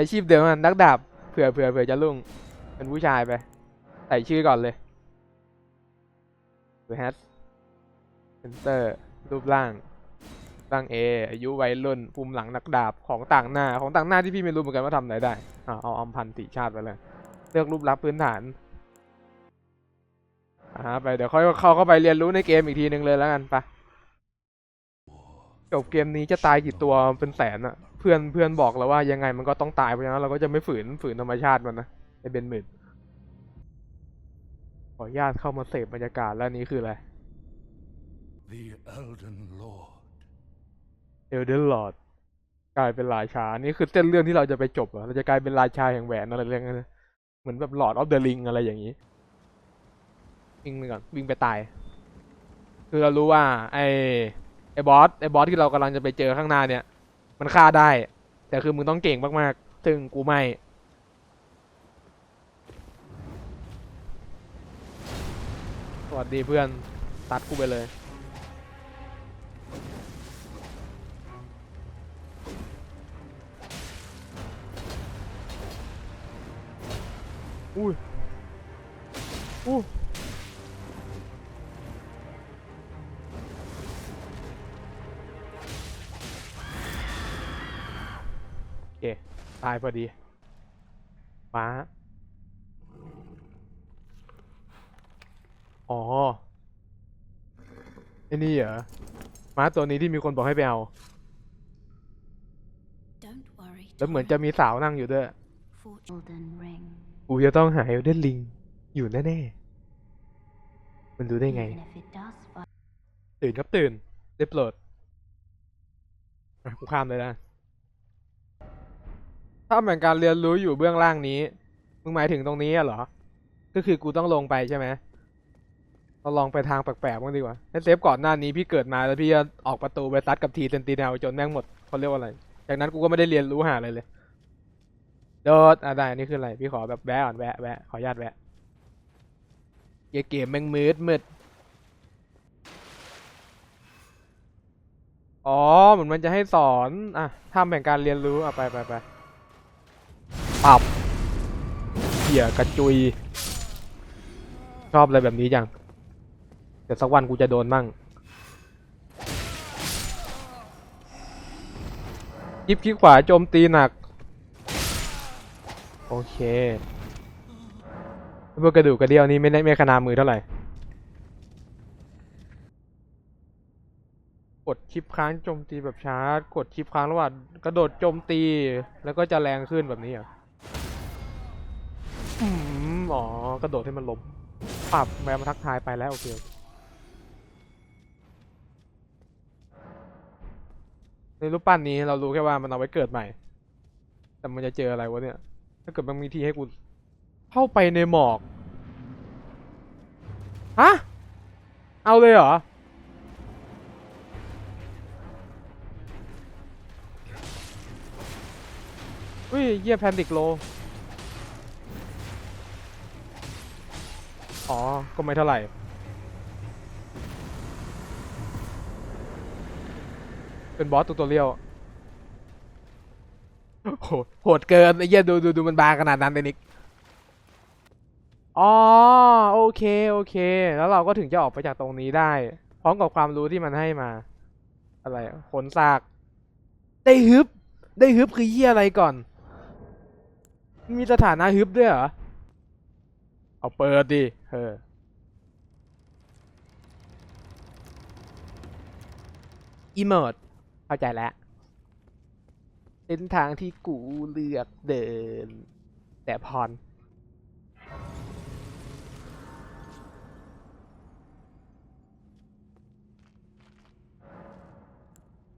อาชีพเดิมมันนักดาบเผื่อเผื่อเผื่อจะลุ่งเป็นผู้ชายไป ใส่ชื่อก่อนเลยดูแฮทเซนเตอร์รูปร่างร่างเออายุวัยรุ่นภูมิหลังนักดาบของต่างหน้าของต่างหน้าที่พี่ไม่รู้เหมือนกันว่าทำไหนได้อ่าเอาอมพันติชาติไปเลย เลือกรูปลักษณ์พื้นฐานอ่าไปเดี๋ยวค่อยเข้าเข้าไปเรียนรู้ในเกมอีกทีหนึ่งเลยแล้วกันไป จบเกมนี้จะตายกี่ตัวเป็นแสนอะเพื่อนเพื่อนบอกแล้วว่ายังไงมันก็ต้องตายเพราะฉะนั้นเราก็จะไม่ฝืนฝืนธรรมชาติมันนะไอเบนหมื่นขออนุญาตเข้ามาเสพบรรยากาศแล้วอันนี้คืออะไร The Elden Lord. เอลเดนลอดกลายเป็นราชา นี่คือเส้นเรื่องที่เราจะไปจบเหรอเราจะกลายเป็นราชาแห่งแหวนอะไรเรื่องนั้นนะเหมือนแบบหลอดออฟเดอะลิงอะไรอย่างนี้ วิ่งไปก่อน วิ่งไปตาย คือเรารู้ว่า ไอ้ไอ้บอสไอ้บอสที่เรากำลังจะไปเจอข้างหน้าเนี่ย มันฆ่าได้ แต่คือมึงต้องเก่งมากๆซึ่งกูไม่สวัสดีเพื่อนตัดกูไปเลยอุ้ยอู้ ตายพอดีม้าอ๋อไอ้นี่เหรอม้าตัวนี้ที่มีคนบอกให้ไปเอา Don't worry. แล้วเหมือนจะมีสาวนั่งอยู่ด้วย Golden ring. กูจะต้องหาเอลเดนลิง อยู่แน่ๆ มันรู้ได้ไง Even if it does find ตื่นครับตื่น ได้โปรดอะกูข้ามเลยนะ ถ้าเหมือนการเรียนรู้อยู่เบื้องล่างนี้ มึงหมายถึงตรงนี้อะเหรอ ก็คือกูต้องลงไปใช่ไหมเราลองไปทางแปลกๆบ้างดีกว่าให้เซฟก่อนหน้านี้พี่เกิดมาแล้วพี่จะออกประตูไปซัดกับทีเซนติเนลจนแม่งหมดเขาเรียกว่าอะไร จากนั้นกูก็ไม่ได้เรียนรู้หาอะไรเลย โดดอะได้อันนี่คืออะไร พี่ขอแบบแวะก่อนแวะแวะขอญาตแวะเหี้ยเกมแม่งมืดมืดอ๋อเหมือนมันจะให้สอน อะทำแห่งการเรียนรู้อะไปไปไป ปับเขี่ยกระจุย ชอบอะไรแบบนี้จังเดี๋ยวสักวันกูจะโดนมั่งยิบขี้ขวาโจมตีหนัก โอเคพวกกระดูกกระเดี่ยวนี่ไม่ได้ไม่ขนามือเท่าไหร่ กดชิปค้างโจมตีแบบชาร์จ กดชิปค้างระหว่างกระโดดโจมตี แล้วก็จะแรงขึ้นแบบนี้เหร อืมอ๋อกระโดดให้มันล้มปรับแมวมาทักทายไปแล้วโอเคในรูปปั้นนี้เรารู้แค่ว่ามันเอาไว้เกิดใหม่ แต่มันจะเจออะไรวะเนี่ย ถ้าเกิดมันมีที่ให้กูเข้าไปในหมอกฮะเอาเลยเหรออุ้ยเยี่ยแพนดิกโล อ๋อ ก็ไม่เท่าไหร่ เป็นบอสตัวตัวเลี้ยวโหดเกินไอ้เหี้ยดูดูดูมันบางขนาดนั้นเลยนิก อ๋อ โอเค โอเค แล้วเราก็ถึงจะออกไปจากตรงนี้ได้ พร้อมกับความรู้ที่มันให้มา อะไรขนซาก ได้ฮึบ ได้ฮึบคือเหี้ยอะไรก่อน มีสถานะฮึบด้วยเหรอ เอาเปิดดิ เอออีเมดเข้าใจแล้วเส้นทางที่กูเลือกเดิน แต่พร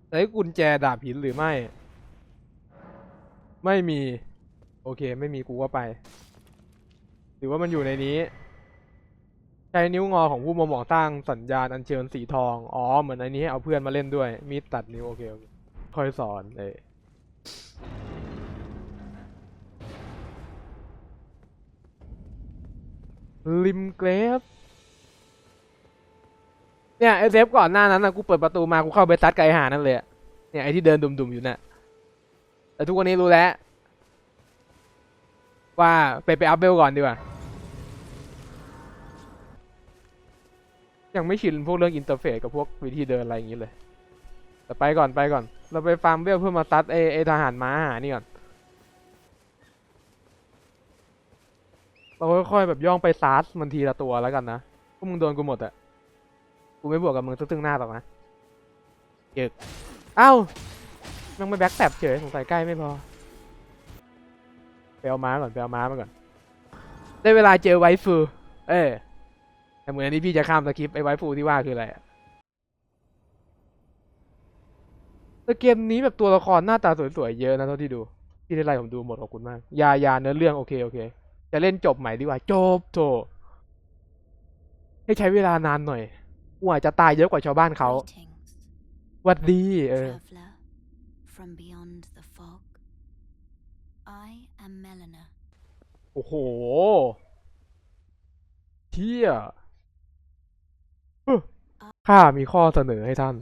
ใช้กุญแจดาบหินหรือไม่ ไม่มี โอเค ไม่มีกูก็ไป หรือว่ามันอยู่ในนี้ ใช้นิ้วงอของผู้มาหมองสร้างสัญญาณอัญเชิญสีทอง อ๋อ เหมือนอันนี้ให้เอาเพื่อนมาเล่นด้วย มีดตัดนิ้วโอเคโอเคค่อยสอนเอยริมเกรฟเนี่ยไอเซฟก่อนหน้านั้นนะกูเปิดประตูมากูเข้าไปซัดไกบไอ้หานั่นเลยอะเนี่ยไอที่เดินดุมๆอยู่น่ะแต่ทุกวันนี้รู้แล้ว ว่าไปไปอัพเวลก่อนดีกว่า ยังไม่ชินพวกเรื่องอินเทอร์เฟซกับพวกวิธีเดินอะไรอย่างนี้เลย แต่ไปก่อนไปก่อน เราไปฟาร์มเวลเพื่อมาตัดไอไอทหารม้าหานี่ก่อน เราค่อยๆแบบย่องไปซาร์สมันทีละตัวแล้วกันนะพวกมึงโดนกูหมดอะกูไม่บวกกับมึงตึ้งๆหน้าหรอกนะเกิกเอ้ามันไม่แบ็คแท็บเฉยสงสัยใกล้ไม่พอไปเอาม้าก่อนไปเอาม้ามาก่อน ได้เวลาเจอไวฟูเอ้ แต่เหมือนอันนี้พี่จะข้ามสคริปต์ไอ้ไวฟูที่ว่าคืออะไรอะแต่เกมนี้แบบตัวละครหน้าตาสวยๆเยอะนะเท่าที่ดูพี่ได้ไล่ผมดูหมดขอบคุณมากยายาเนื้อเรื่องโอเคโอเค จะเล่นจบใหม่ดีกว่าจบโถให้ใช้เวลานานหน่อยกูอาจจะตายเยอะกว่าชาวบ้านเขา Greetings, หวัดดีเออ traveler from beyond the fog. I am Melina. โอ้โหเที่ยเฮ้อ ข้ามีข้อเสนอให้ท่าน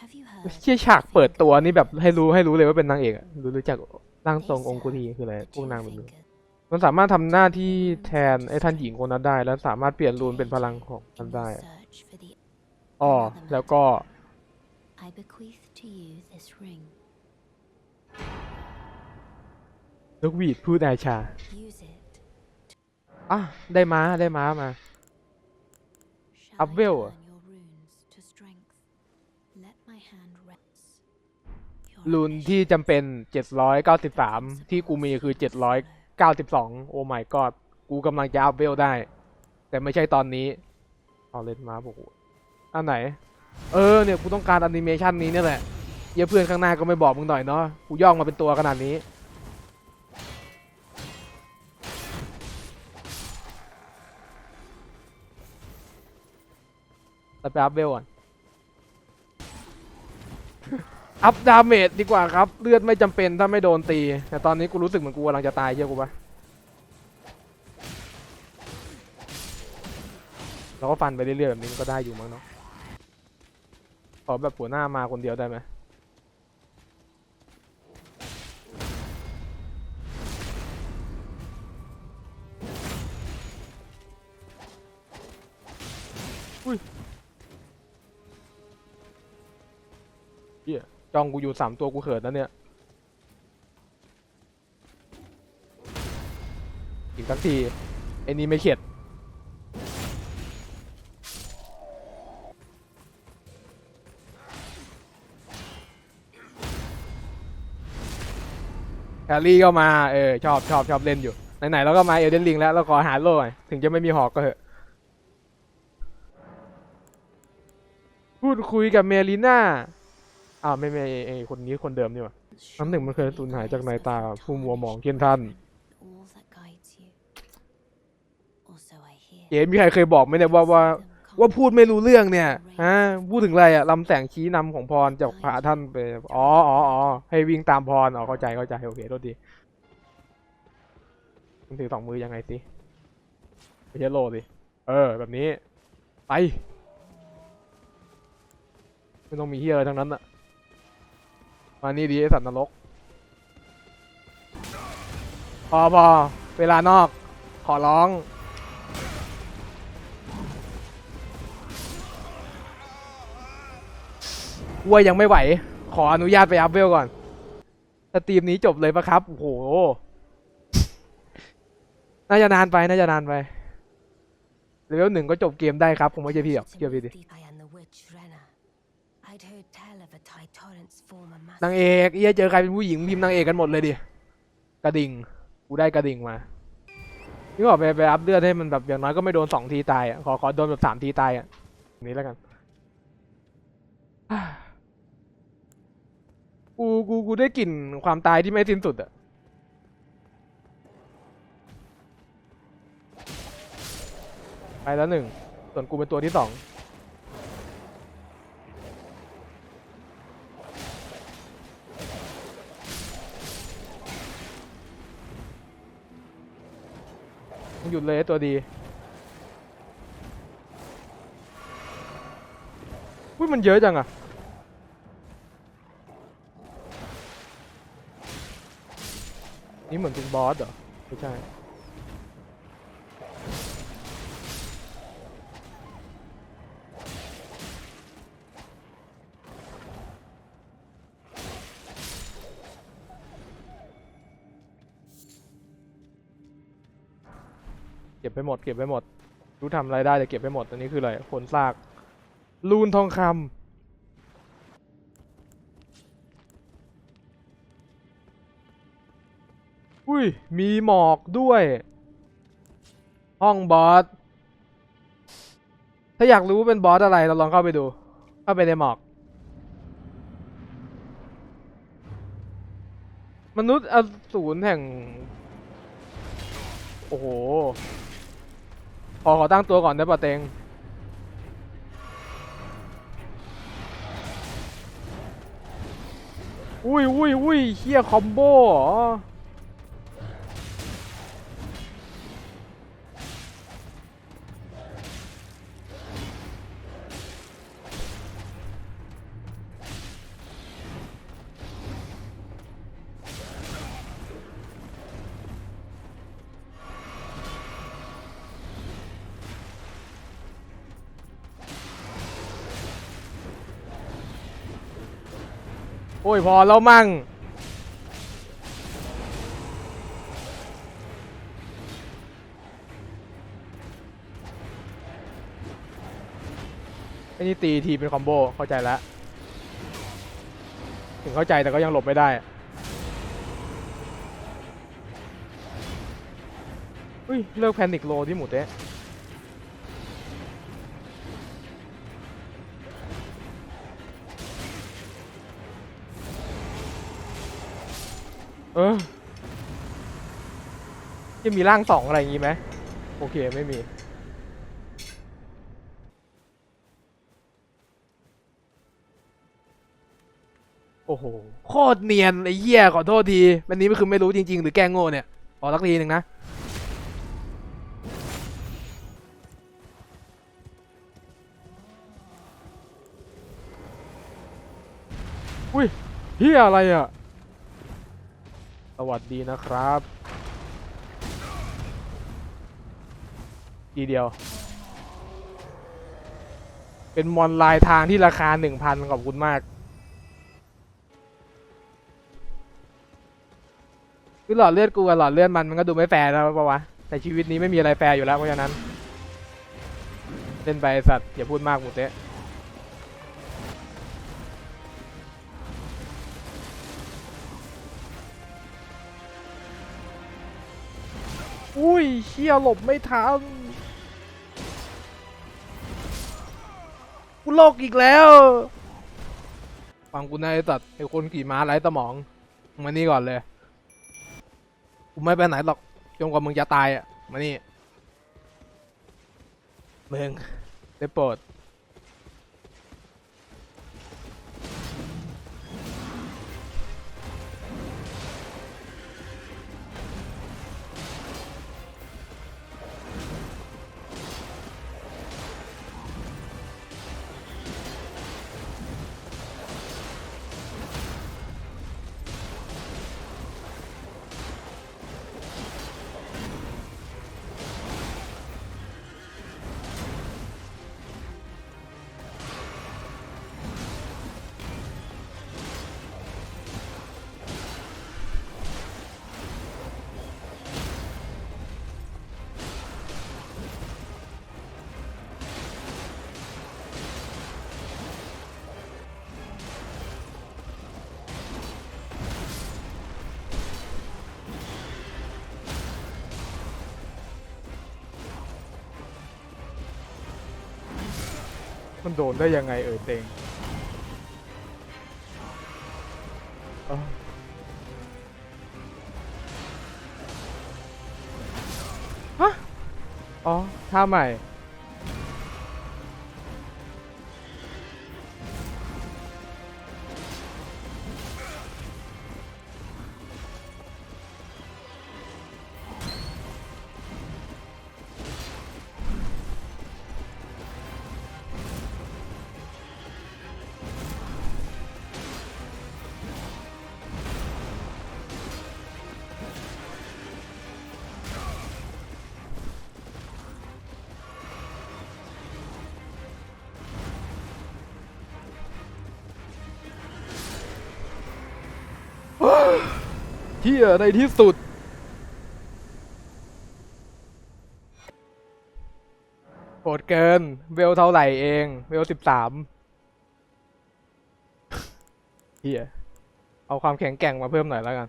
Have you heard? เชี่ยฉากเปิดตัวนี่แบบให้รู้ให้รู้เลยว่าเป็นนางเอกอะรู้รู้จักร่างทรงองคุทีคืออะไรพวกนางแบบนี้มันสามารถทำหน้าที่แทนไอ้ท่านหญิงคนนั้นได้ แล้วสามารถเปลี่ยนรูนเป็นพลังของมันได้อะอ๋อแล้วก็ I bequeath to you this ring. นกหวีดพูดนายชา Use it. อะได้ม้าได้ม้ามา Let my hand rest. Your รูน ambition ที่จำเป็น 793 ที่กูมีคือ 792 โอ้ my god กูกำลังจะอัพเวลได้ แต่ไม่ใช่ตอนนี้ เอาเล่นมาบอกกูอันไหน เออเนี่ย กูต้องการแอนิเมชันนี้เนี่ยแหละเหี้ยเพื่อนข้างหน้าก็ไม่บอกมึงหน่อยเนาะ กูย่องมาเป็นตัวขนาดนี้ แต่ไปอัพเวลก่อน อัพดาเมจดีกว่าครับ เลือดไม่จำเป็นถ้าไม่โดนตี แต่ตอนนี้กูรู้สึกเหมือนกูกำลังจะตายเชื่อกูปะเราก็ฟันไปเรื่อยๆแบบนี้มันก็ได้อยู่มั้งเนาะ ขอแบบหัวหน้ามาคนเดียวได้ไหมอุ้ย เหี้ยจ้องกูอยู่สามตัวกูเขินนะเนี่ย อีกสักทีไอ้นี่ไม่เข็ดแคลรี่ก็มา เออ ชอบชอบชอบเล่นอยู่ ไหนๆเราก็มาเอเดนลิงแล้ว เราขอหาโล่หน่อยถึงจะไม่มีหอกก็เถอะ พูดคุยกับเมลิน่า อ้าวไม่ไม่ไอ้ไอ้คนนี้คนเดิมนี่หว่าน้ำหนึ่งมันเคยสูญหายจากในตาผู้มัวหมองเคียนท่าน all that guides you. Also, I hear เจ๊มีใครเคยบอกไหมเนี่ยว่าว่าว่าพูดไม่รู้เรื่องเนี่ยฮะพูดถึงอะไรอะลำแสงชี้นำของพรจากพระท่านไปอ๋ออ๋ออ๋อให้วิ่งตามพรอ๋อเข้าใจเข้าใจโอเคโทษทีมึงถือสองมือยังไงสิไม่ใช่โลสิเออ แบบนี้ ไป ไม่ต้องมีเฮียอะไรทั้งนั้นอะ มานี่ดีไอสัตว์นรกพอพอเวลานอก ขอร้อง ว่ายังไม่ไหว ขออนุญาตไปอัพเวลก่อนสตรีมนี้จบเลยปะครับ โอ้โห น่าจะนานไป น่าจะนานไป เลเวลหนึ่งก็จบเกมได้ครับ ผมไม่ใช่พี่หรอกเชื่อพี่ดิ นางเอกเอี้ยเจอใครเป็นผู้หญิงพิมพ์นางเอกกันหมดเลยดิกระดิ่งกูได้กระดิ่งมานี่บอกไปไปอัพเลือดให้มันแบบอย่างน้อยก็ไม่โดนสองทีตายอะขอขอโดนแบบสามทีตายอะนี้แล้วกันกูกูกูได้กลิ่นความตายที่ไม่สิ้นสุดอะไปแล้วหนึ่งส่วนกูเป็นตัวที่สอง หยุดเลยตัวดีอุ้ยมันเยอะจังอะนี่เหมือนเป็นบอสเหรอ ไม่ใช่ ไปหมดเก็บไปหมด รู้ทำอะไรได้แต่เก็บไปหมดอันนี้คืออะไรขนซากลูนทองคำอุ้ย มีหมอกด้วย ห้องบอส ถ้าอยากรู้เป็นบอสอะไร เราลองเข้าไปดู เข้าไปในหมอก มนุษย์อสูรแห่ง โอ้โห พอขอตั้งตัวก่อนได้ปะเตงอุ้ยอุ้ยอุ้ยเฮียคอมโบอ๋อ โอ้ยพอแล้วมั่ง ไอ้นี่ตีทีเป็นคอมโบ เข้าใจแล้ว ถึงเข้าใจแต่ก็ยังหลบไม่ได้อุ้ย เลิกแพนิคโลที่หมูเตะ เออจะมีร่างสองอะไรอย่างงี้ไหมโอเคไม่มีโอ้โหโคตรเนียนไอ้เหี้ยขอโทษทีวันนี้ไม่คือไม่รู้จริง ๆ หรือแกล้งโง่เนี่ยขอสักทีหนึ่งนะอุ้ยเฮียอะไรอะ สวัสดีนะครับ ทีเดียว เป็นมอนลายทางที่ราคาหนึ่งพันขอบคุณมาก คือหลอดเลือดกูกับหลอดเลือดมันมันก็ดูไม่แฟร์แล้วปะวะ แต่ชีวิตนี้ไม่มีอะไรแฟร์อยู่แล้วเพราะฉะนั้น เล่นไปสัตว์อย่าพูดมากหมูเตะ อุ้ยเชี่ยหลบไม่ทันกูโลกอีกแล้ว ฟังกูนะไอ้สัตว์ไอ้คนขี่ม้าไร้สมองมึงมานี่ก่อนเลยกูไม่ไปไหนหรอกจนกว่ามึงจะตายอะมานี่มึงได้โปรด มันโดนได้ยังไงเอ่ยเตงฮะ อ๋อท่าใหม่ เฮียในที่สุด โหดเกิน เวลเท่าไหร่เอง เวลสิบสามเฮียเอาความแข็งแกร่งมาเพิ่มหน่อยแล้วกัน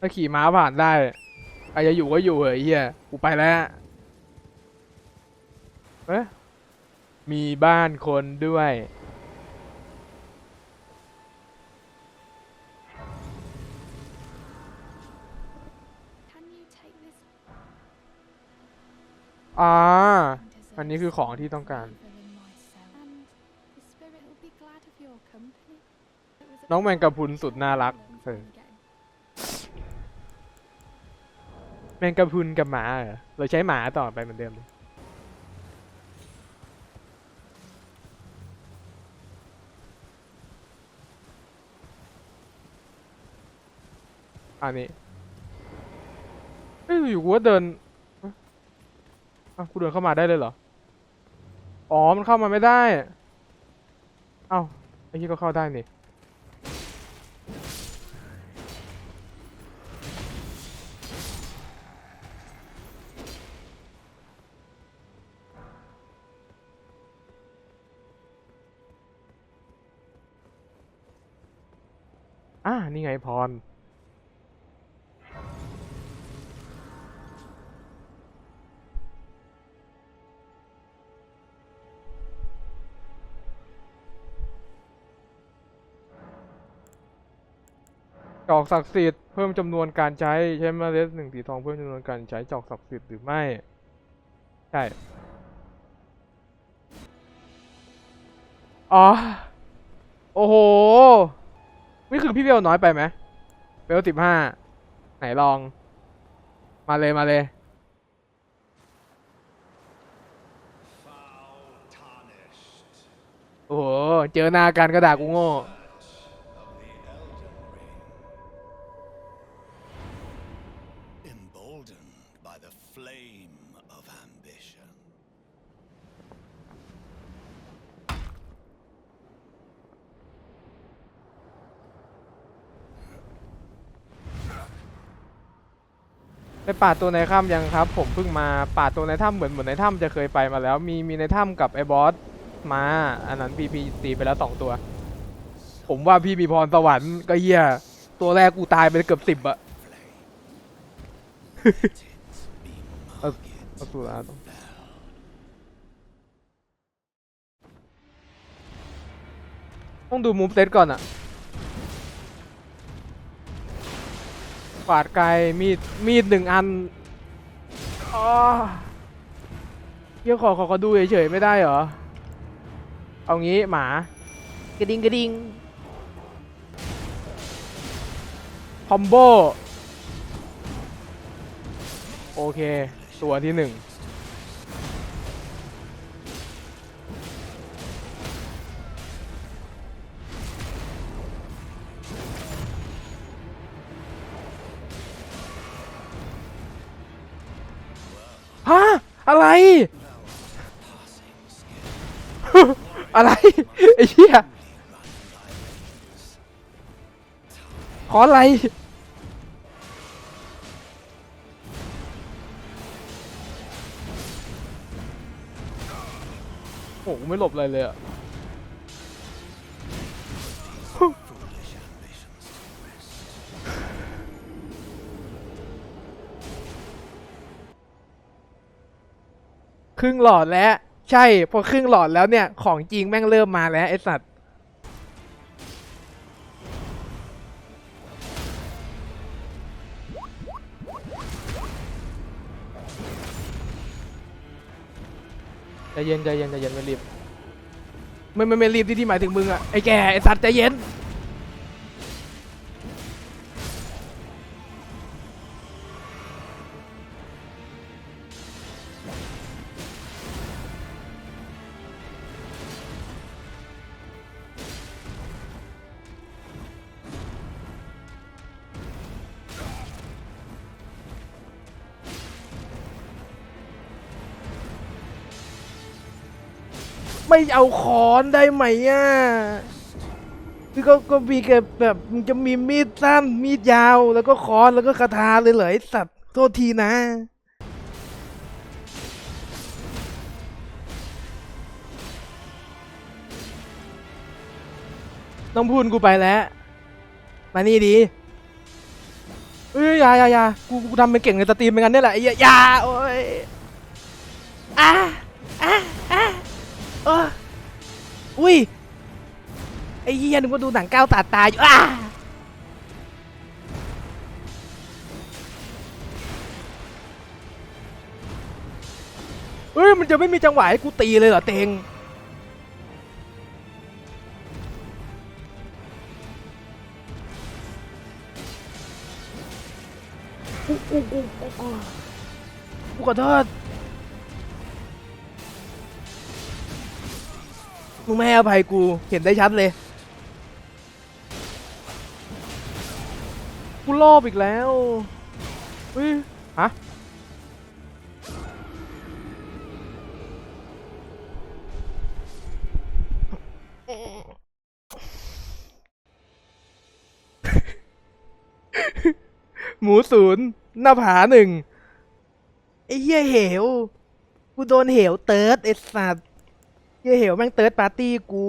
ถ้าขี่ม้าผ่านได้ใครจะอยู่ก็อยู่เหอะเฮียกูไปแล้ว เอ๊ะ มีบ้านคนด้วย อ่า อันนี้คือของที่ต้องการ น้องแมงกะพุนสุดน่ารักเออแมงกะพุนกับหมาเหรอ เราใช้หมาต่อไปเหมือนเดิมเลย อันนี้เอ้ยอยู่กูว่าเดินอ๊ะอ้าวกูเดินเข้ามาได้เลยเหรอ อ๋อ มันเข้ามาไม่ได้ เอ้าไอ้ที่ก็เข้าได้นี่อ่านี่ไงพร จอกศักดิ์สิทธิ์เพิ่มจำนวนการใช้ใช้เมล็ดหนึ่งสีทองเพิ่มจำนวนการใช้จอกศักดิ์สิทธิ์หรือไม่ ใช่ อ๋อ โอ้โห นี่คือพี่เบลน้อยไปไหมเบลสิบห้าไหนลอง มาเลยมาเลยโอ้โห เจอหน้ากันก็ด่ากูโง่ ปป่าตัวในถ้ำยังครับ ผมเพิ่งมาป่าตัวในถ้ำเหมือนเหมือนในถ้ำจะเคยไปมาแล้ว มีมีในถ้ำกับไอ้บอสมาอันนั้นพี่พี่ตีไปแล้วสองตัว ผมว่าพี่มีพรสวรรค์ก็เหี้ยตัวแรกกูตายไปเกือบสิบอะ Be Ờ, marked เอาสุราต้องต้องดูมูฟเซตก่อนอะ ปาดไกลมีดมีดหนึ่งอันอ๋อเยี่ยขอขอขอดูเฉยๆไม่ได้เหรอ เอางี้หมากระดิ่งกระดิ่งคอมโบ โอเค ตัวที่หนึ่ง อะไรอะไรไอ้เหี้ยขออะไรโอ้โหไม่หลบอะไรเลยอะ ครึ่งหลอดแล้วใช่พอครึ่งหลอดแล้วเนี่ย ของจริงแม่งเริ่มมาแล้วไอสัตว์ใจเย็นใจเย็นใจเย็นไม่รีบ ไม่ไม่ไม่รีบที่ที่หมายถึงมึงอะไอแกไอสัตว์ใจเย็น ไม่เอาคอนได้ไหมอะคือก็ก็มีแค่แบบมันจะมีมีดสั้นมีดยาวแล้วก็คอนแล้วก็คาถาเลยเหรอไอสัตว์โทษทีนะต้องพูดกูไปแล้ว มานี่ดีเอ้ยอยายายากูกูทำเป็นเก่งในสตรีมเป็นกันเนี่ยแหละไอ้ยอย่าโอ้ยอะอะอะ เอออุ้ย ไอ้เหี้ยนึกว่าดูหนังก้าวตาตายอยู่อะเฮ้ยมันจะไม่มีจังหวะให้กูตีเลยเหรอเตงกูกูกูกูกูกูขอโทษ มึงไม่ให้อภัยกูเห็นได้ชัดเลย กูรอบอีกแล้วเฮ้ยฮะหมูศูนย์หน้าผาหนึ่งไอ้เหี้ยเหว กูโดนเหวเติร์ดไอ้สัตว์ เหี้ยเหวแม่งเติร์ดปาร์ตี้กู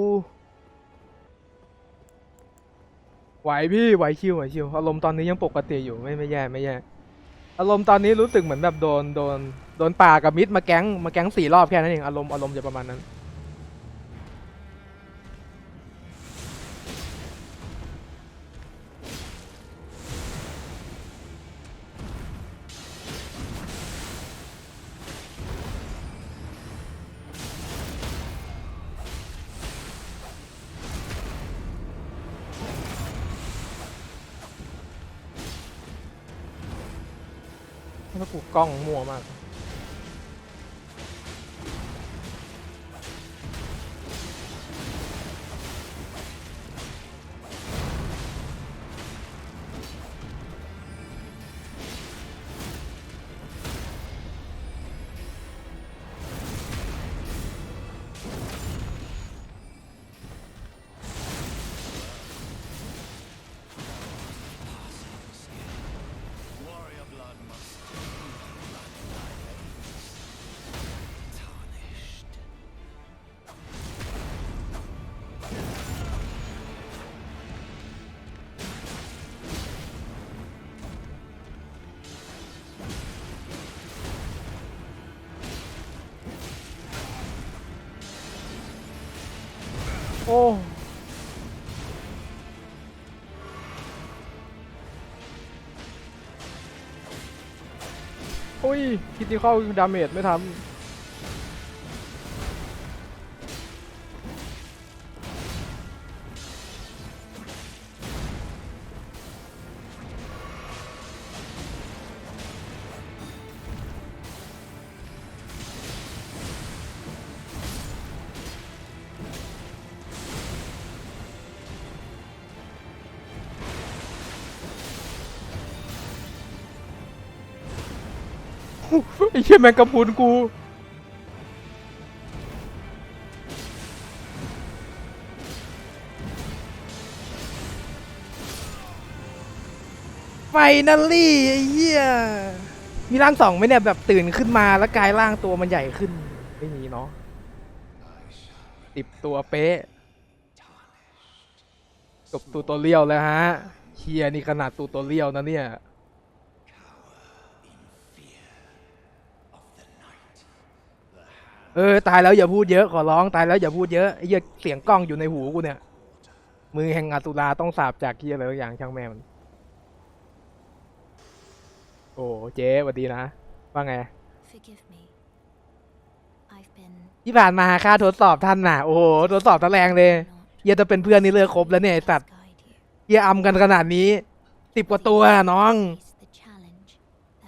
ไหวพี่ไหวชิวไหวชิวอารมณ์ตอนนี้ยังปกติอยู่ไม่ไม่แย่ไม่แย่อารมณ์ตอนนี้รู้สึกเหมือนแบบโดนโดนโดนป่ากับมิดมาแก๊งมาแก๊งสี่รอบแค่นั้นเองอารมณ์อารมณ์จะประมาณนั้น กล้องมัวมาก อ้ยคิดที่เข้าดาเมจไม่ทำ ไอ้เชี่ยแมงกะพรุนกู ไฟนัลลี่ไอ้เหี้ย มีร่างสองไหมเนี่ยแบบตื่นขึ้นมาแล้วกลายร่างตัวมันใหญ่ขึ้น ไม่มีเนาะติบตัวเป๊ะจบตูตัวเลี้ยวแล้วฮะเฮียนี่ขนาดตูตัวเลี้ยวนะเนี่ย เออตายแล้วอย่าพูดเยอะขอร้องตายแล้วอย่าพูดเยอะไอ้เหี้ยเสียงกล้องอยู่ในหูกูเนี่ยมือแห่งอสุราต้องสาบจากเหี้ยอะไรสักอย่างช่างแม่มัน โอ้เจ๊สวัสดีนะว่าไง Forgive me. I've been ที่ผ่านมาค่าทดสอบท่านน่ะโอ้โหทดสอบตะแรงเลย not เหี้ยจะเป็นเพื่อนนี่เลิกครบแล้วเนี่ยไอ้สัตว์ guide you. เหี้ยอำกันขนาดนี้สิบกว่าตัวน้อง Please